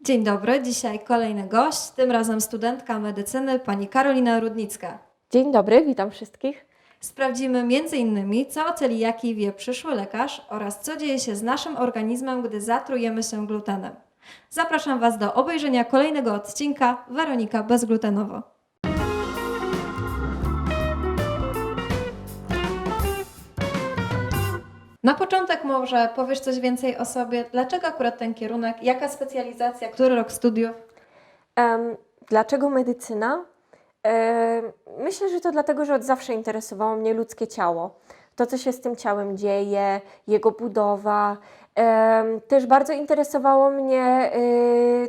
Dzień dobry, dzisiaj kolejny gość, tym razem studentka medycyny pani Karolina Rudnicka. Dzień dobry, witam wszystkich. Sprawdzimy m.in. co o celiakii wie przyszły lekarz oraz co dzieje się z naszym organizmem, gdy zatrujemy się glutenem. Zapraszam Was do obejrzenia kolejnego odcinka Weronika bezglutenowo. Na początek może powiesz coś więcej o sobie, dlaczego akurat ten kierunek, jaka specjalizacja, który rok studiów? Em, dlaczego medycyna? Myślę, że to dlatego, że od zawsze interesowało mnie ludzkie ciało. To, co się z tym ciałem dzieje, jego budowa. Też bardzo interesowało mnie y,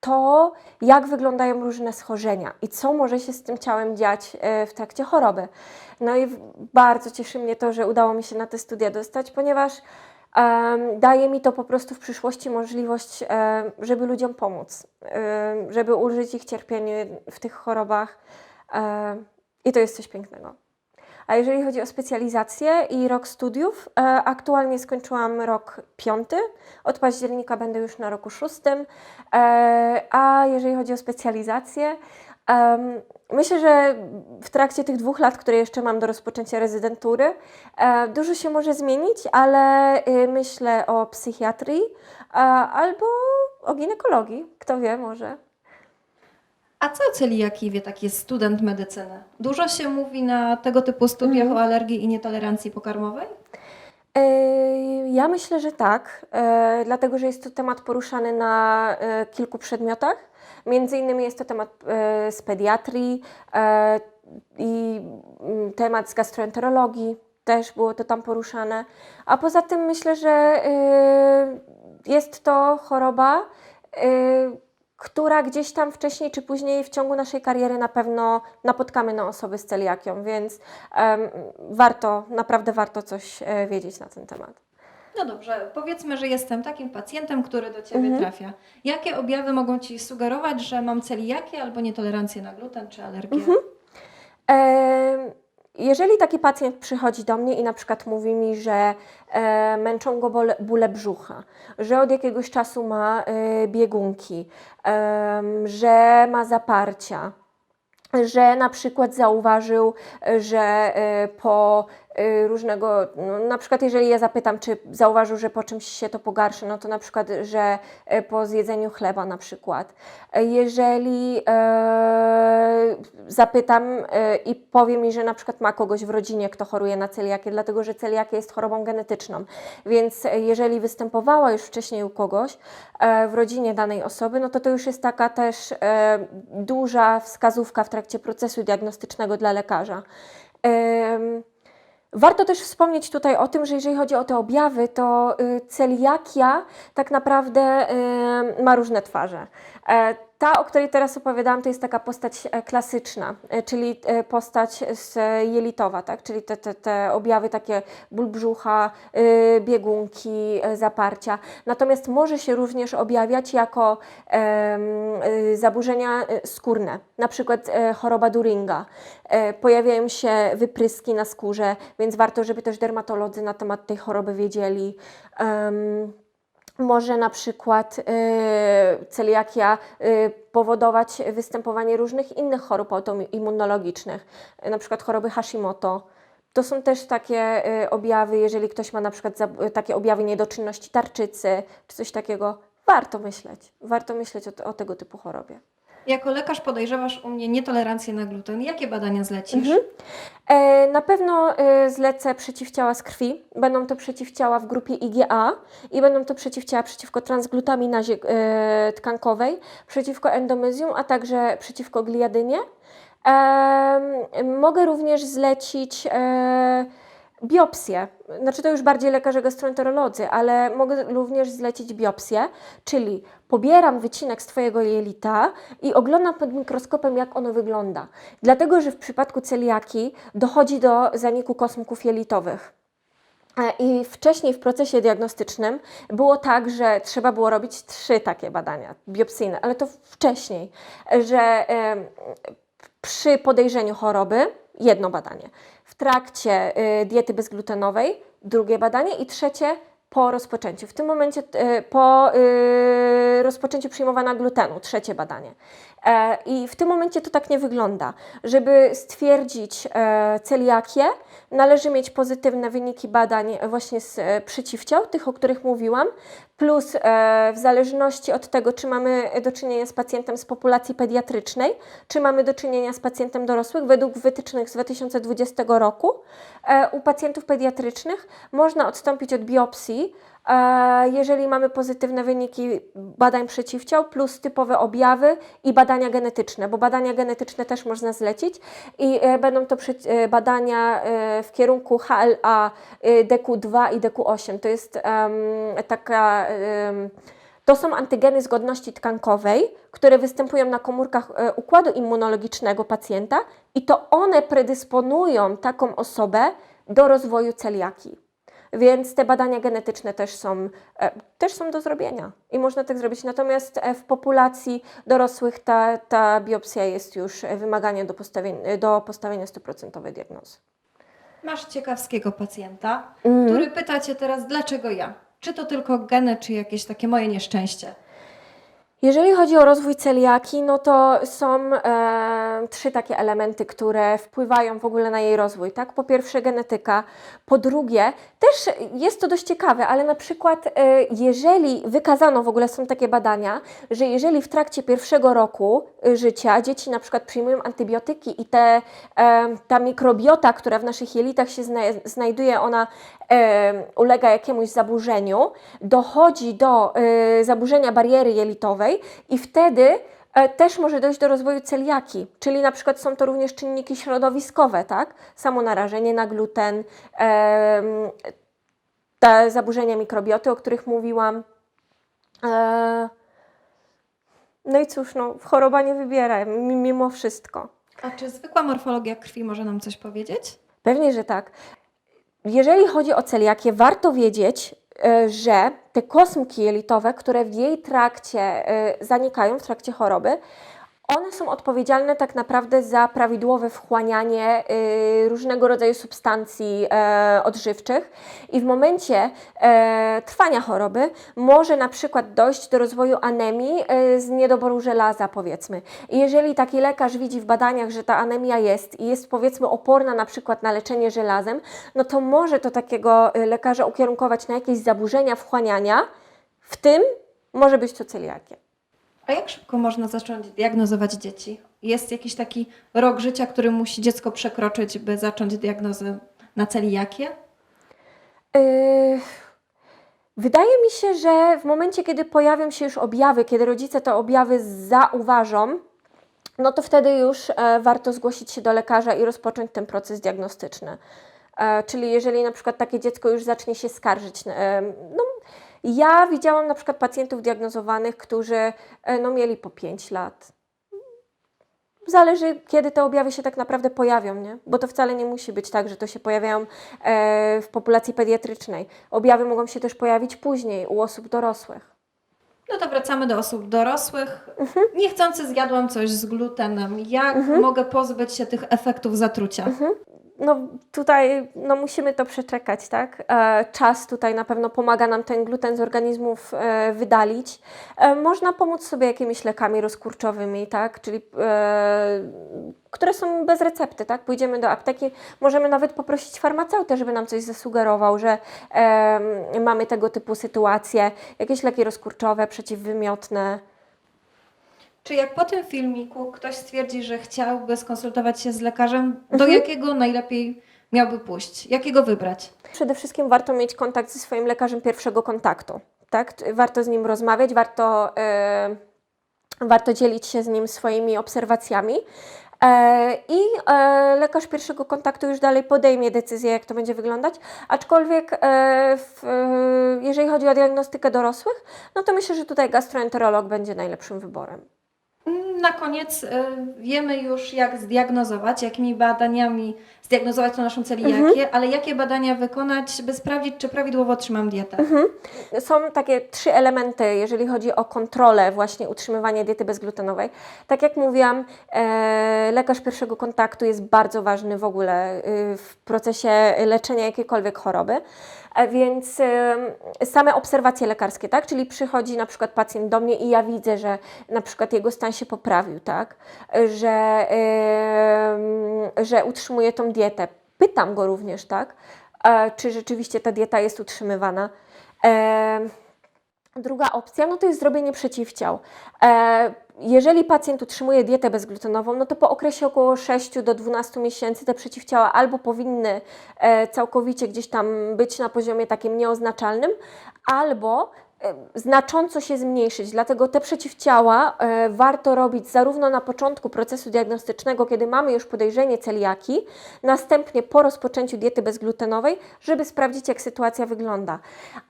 to, jak wyglądają różne schorzenia i co może się z tym ciałem dziać e, w trakcie choroby. No i bardzo cieszy mnie to, że udało mi się na te studia dostać, ponieważ em, daje mi to po prostu w przyszłości możliwość, em, żeby ludziom pomóc, em, żeby ulżyć ich cierpienie w tych chorobach em, i to jest coś pięknego. A jeżeli chodzi o specjalizację i rok studiów, e, aktualnie skończyłam rok piąty, od października będę już na roku szóstym, e, a jeżeli chodzi o specjalizację, myślę, że w trakcie tych dwóch lat, które jeszcze mam do rozpoczęcia rezydentury, e, dużo się może zmienić, ale y, myślę o psychiatrii albo o ginekologii, kto wie, może. A co o celiakii wie taki student medycyny? Dużo się mówi na tego typu studiach o alergii i nietolerancji pokarmowej? E, Ja myślę, że tak, e, dlatego że jest to temat poruszany na e, kilku przedmiotach. Między innymi jest to temat z pediatrii i mm, temat z gastroenterologii, też było to tam poruszane. A poza tym myślę, że jest to choroba, która gdzieś tam wcześniej czy później w ciągu naszej kariery na pewno napotkamy na osoby z celiakią, więc em, warto, naprawdę warto coś e, wiedzieć na ten temat. No dobrze, powiedzmy, że jestem takim pacjentem, który do Ciebie trafia. Jakie objawy mogą Ci sugerować, że mam celiakię albo nietolerancję na gluten czy alergię? Em, Jeżeli taki pacjent przychodzi do mnie i na przykład mówi mi, że e, męczą go bole, bóle brzucha, że od jakiegoś czasu ma e, biegunki, em, że ma zaparcia, że na przykład zauważył, e, że e, po e, różnego, no, na przykład jeżeli ja zapytam, czy zauważył, że po czymś się to pogarsza, no to na przykład, że e, po zjedzeniu chleba na przykład. E, Jeżeli e, zapytam e, i powie mi, że na przykład ma kogoś w rodzinie, kto choruje na celiakię, dlatego że celiakia jest chorobą genetyczną, więc e, jeżeli występowała już wcześniej u kogoś e, w rodzinie danej osoby, no to to już jest taka też e, duża wskazówka w trakcie procesu diagnostycznego dla lekarza. Em, Warto też wspomnieć tutaj o tym, że jeżeli chodzi o te objawy, to y, celiakia tak naprawdę y, ma różne twarze. Ta, o której teraz opowiadałam, to jest taka postać e, klasyczna, e, czyli e, postać jelitowa, tak? czyli te, te, te objawy takie ból brzucha, biegunki, zaparcia. Natomiast może się również objawiać jako zaburzenia skórne, na przykład choroba Duringa. Pojawiają się wypryski na skórze, więc warto, żeby też dermatolodzy na temat tej choroby wiedzieli. Może na przykład y, celiakia y, powodować występowanie różnych innych chorób autoimmunologicznych, na przykład choroby Hashimoto. To są też takie y, objawy, jeżeli ktoś ma na przykład takie objawy niedoczynności tarczycy czy coś takiego, warto myśleć. Warto myśleć o, o tego typu chorobie. Jako lekarz podejrzewasz u mnie nietolerancję na gluten. Jakie badania zlecisz? E, Na pewno e, zlecę przeciwciała z krwi. Będą to przeciwciała w grupie IgA i będą to przeciwciała przeciwko transglutaminazie e, tkankowej, przeciwko endomyzium, a także przeciwko gliadynie. Em, Mogę również zlecić e, biopsję. Znaczy to już bardziej lekarze gastroenterolodzy, ale mogę również zlecić biopsję, czyli pobieram wycinek z Twojego jelita i oglądam pod mikroskopem, jak ono wygląda. Dlatego, że w przypadku celiaki dochodzi do zaniku kosmków jelitowych. E, I wcześniej w procesie diagnostycznym było tak, że trzeba było robić trzy takie badania biopsyjne, ale to wcześniej, że przy podejrzeniu choroby jedno badanie, w trakcie y, diety bezglutenowej drugie badanie i trzecie po rozpoczęciu. W tym momencie y, po roz, rozpoczęciu przyjmowania glutenu, trzecie badanie. E, I w tym momencie to tak nie wygląda. Żeby stwierdzić e, celiakię, należy mieć pozytywne wyniki badań właśnie z e, przeciwciał, tych, o których mówiłam, plus e, w zależności od tego, czy mamy do czynienia z pacjentem z populacji pediatrycznej, czy mamy do czynienia z pacjentem dorosłych, według wytycznych z 2020 roku, e, u pacjentów pediatrycznych można odstąpić od biopsji, e, jeżeli mamy pozytywne wyniki badań przeciwciał, plus typowe objawy i badania genetyczne, bo badania genetyczne też można zlecić i e, będą to e, badania w kierunku HLA e, DQ2 i DQ8. To jest taka. to są antygeny zgodności tkankowej, które występują na komórkach układu immunologicznego pacjenta i to one predysponują taką osobę do rozwoju celiaki. Więc te badania genetyczne też są, e, też są do zrobienia i można tak zrobić. Natomiast e, w populacji dorosłych ta, ta biopsja jest już wymaganiem do postawienia, do postawienia 100% diagnozy. Masz ciekawskiego pacjenta, Mhm. który pyta Cię teraz, dlaczego ja? Czy to tylko geny, czy jakieś takie moje nieszczęście? Jeżeli chodzi o rozwój celiaki, no to są e, trzy takie elementy, które wpływają w ogóle na jej rozwój. Tak? Po pierwsze genetyka, po drugie też jest to dość ciekawe, ale na przykład e, jeżeli wykazano, w ogóle są takie badania, że jeżeli w trakcie pierwszego roku e, życia dzieci na przykład przyjmują antybiotyki i te, e, ta mikrobiota, która w naszych jelitach się zna, znajduje, ona ulega jakiemuś zaburzeniu, dochodzi do e, zaburzenia bariery jelitowej i wtedy e, też może dojść do rozwoju celiaki, czyli na przykład są to również czynniki środowiskowe, tak? Samo narażenie na gluten, te zaburzenia mikrobioty, o których mówiłam. E, no i cóż, no, choroba nie wybiera, mi- mimo wszystko. A czy zwykła morfologia krwi może nam coś powiedzieć? Pewnie, że tak. Jeżeli chodzi o celiakię, warto wiedzieć, e, że te kosmki jelitowe, które w jej trakcie e, zanikają, w trakcie choroby, one są odpowiedzialne tak naprawdę za prawidłowe wchłanianie e, różnego rodzaju substancji e, odżywczych i w momencie e, trwania choroby może na przykład dojść do rozwoju anemii e, z niedoboru żelaza powiedzmy. I jeżeli taki lekarz widzi w badaniach, że ta anemia jest i jest powiedzmy oporna na przykład na leczenie żelazem, no to może to takiego lekarza ukierunkować na jakieś zaburzenia wchłaniania, w tym może być to celiakia. A jak szybko można zacząć diagnozować dzieci? Jest jakiś taki rok życia, który musi dziecko przekroczyć, by zacząć diagnozę na celiakię? Yy, Wydaje mi się, że w momencie, kiedy pojawią się już objawy, kiedy rodzice te objawy zauważą, no to wtedy już e, warto zgłosić się do lekarza i rozpocząć ten proces diagnostyczny. E, czyli jeżeli na przykład takie dziecko już zacznie się skarżyć, e, no ja widziałam na przykład pacjentów diagnozowanych, którzy e, no, mieli po 5 lat. Zależy, kiedy te objawy się tak naprawdę pojawią, nie? Bo to wcale nie musi być tak, że to się pojawiają e, w populacji pediatrycznej. Objawy mogą się też pojawić później u osób dorosłych. No to wracamy do osób dorosłych. Mhm. Niechcący zjadłam coś z glutenem. Jak mogę pozbyć się tych efektów zatrucia? Mhm. No tutaj no, musimy to przeczekać, tak? E, czas tutaj na pewno pomaga nam ten gluten z organizmów e, wydalić. E, można pomóc sobie jakimiś lekami rozkurczowymi, tak? Czyli które są bez recepty, tak? Pójdziemy do apteki, możemy nawet poprosić farmaceutę, żeby nam coś zasugerował, że mamy tego typu sytuacje, jakieś leki rozkurczowe, przeciwwymiotne. Czy jak po tym filmiku ktoś stwierdzi, że chciałby skonsultować się z lekarzem, do Mhm. jakiego najlepiej miałby pójść? Jakiego wybrać? Przede wszystkim warto mieć kontakt ze swoim lekarzem pierwszego kontaktu. Tak? Warto z nim rozmawiać, warto, e, warto dzielić się z nim swoimi obserwacjami. E, I e, lekarz pierwszego kontaktu już dalej podejmie decyzję, jak to będzie wyglądać. Aczkolwiek, w, jeżeli chodzi o diagnostykę dorosłych, no to myślę, że tutaj gastroenterolog będzie najlepszym wyborem. Na koniec y, wiemy już, jak zdiagnozować, jakimi badaniami zdiagnozować tą naszą celiakię, ale jakie badania wykonać, by sprawdzić, czy prawidłowo trzymam dietę. Są takie trzy elementy, jeżeli chodzi o kontrolę właśnie utrzymywania diety bezglutenowej. Tak jak mówiłam, e, lekarz pierwszego kontaktu jest bardzo ważny w ogóle y, w procesie leczenia jakiejkolwiek choroby. E, Więc same obserwacje lekarskie, tak? Czyli przychodzi na przykład pacjent do mnie i ja widzę, że na przykład jego stan się poprawił, tak? Że, że utrzymuje tą dietę. Pytam go również, tak? E, Czy rzeczywiście ta dieta jest utrzymywana. Druga opcja, no to jest zrobienie przeciwciał. E, jeżeli pacjent utrzymuje dietę bezglutenową, no to po okresie około 6 do 12 miesięcy te przeciwciała albo powinny e, całkowicie gdzieś tam być na poziomie takim nieoznaczalnym, albo znacząco się zmniejszyć. Dlatego te przeciwciała e, warto robić zarówno na początku procesu diagnostycznego, kiedy mamy już podejrzenie celiaki, następnie po rozpoczęciu diety bezglutenowej, żeby sprawdzić, jak sytuacja wygląda.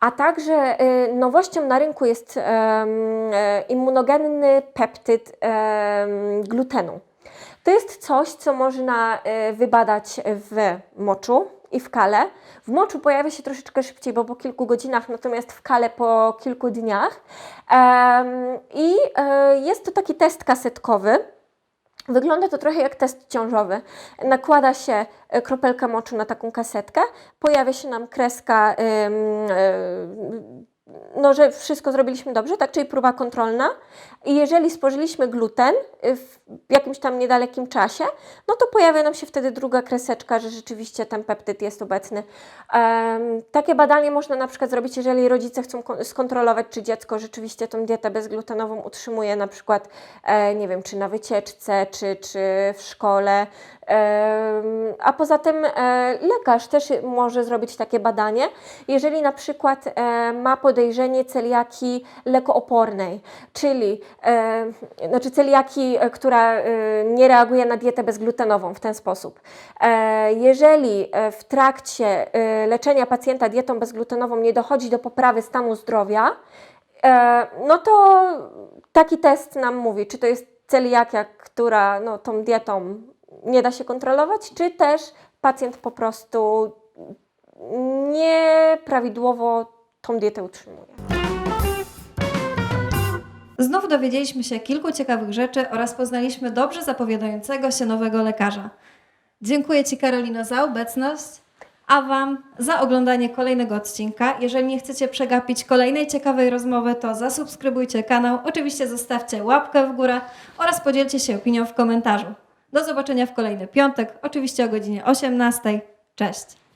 A także e, nowością na rynku jest e, immunogenny peptyd glutenu. To jest coś, co można e, wybadać w moczu i w kale. W moczu pojawia się troszeczkę szybciej, bo po kilku godzinach, natomiast w kale po kilku dniach. I e, jest to taki test kasetkowy. Wygląda to trochę jak test ciążowy. Nakłada się e, kropelkę moczu na taką kasetkę, pojawia się nam kreska, e, no, że wszystko zrobiliśmy dobrze, tak, czyli próba kontrolna. I jeżeli spożyliśmy gluten y, w jakimś tam niedalekim czasie, no to pojawia nam się wtedy druga kreseczka, że rzeczywiście ten peptyd jest obecny. Em, takie badanie można na przykład zrobić, jeżeli rodzice chcą kon- skontrolować, czy dziecko rzeczywiście tą dietę bezglutenową utrzymuje, na przykład, e, nie wiem, czy na wycieczce, czy, czy w szkole. A poza tym e, lekarz też może zrobić takie badanie, jeżeli na przykład e, ma podejrzenie celiaki lekoopornej, czyli e, znaczy celiaki, e, która e, nie reaguje na dietę bezglutenową w ten sposób. E, Jeżeli e, w trakcie e, leczenia pacjenta dietą bezglutenową nie dochodzi do poprawy stanu zdrowia, e, no to taki test nam mówi, czy to jest celiakia, która no, tą dietą nie da się kontrolować, czy też pacjent po prostu nieprawidłowo tą dietę utrzymuje. Znów dowiedzieliśmy się kilku ciekawych rzeczy oraz poznaliśmy dobrze zapowiadającego się nowego lekarza. Dziękuję Ci Karolino za obecność, a Wam za oglądanie kolejnego odcinka. Jeżeli nie chcecie przegapić kolejnej ciekawej rozmowy, to zasubskrybujcie kanał, oczywiście zostawcie łapkę w górę oraz podzielcie się opinią w komentarzu. Do zobaczenia w kolejny piątek, oczywiście o godzinie 18. Cześć!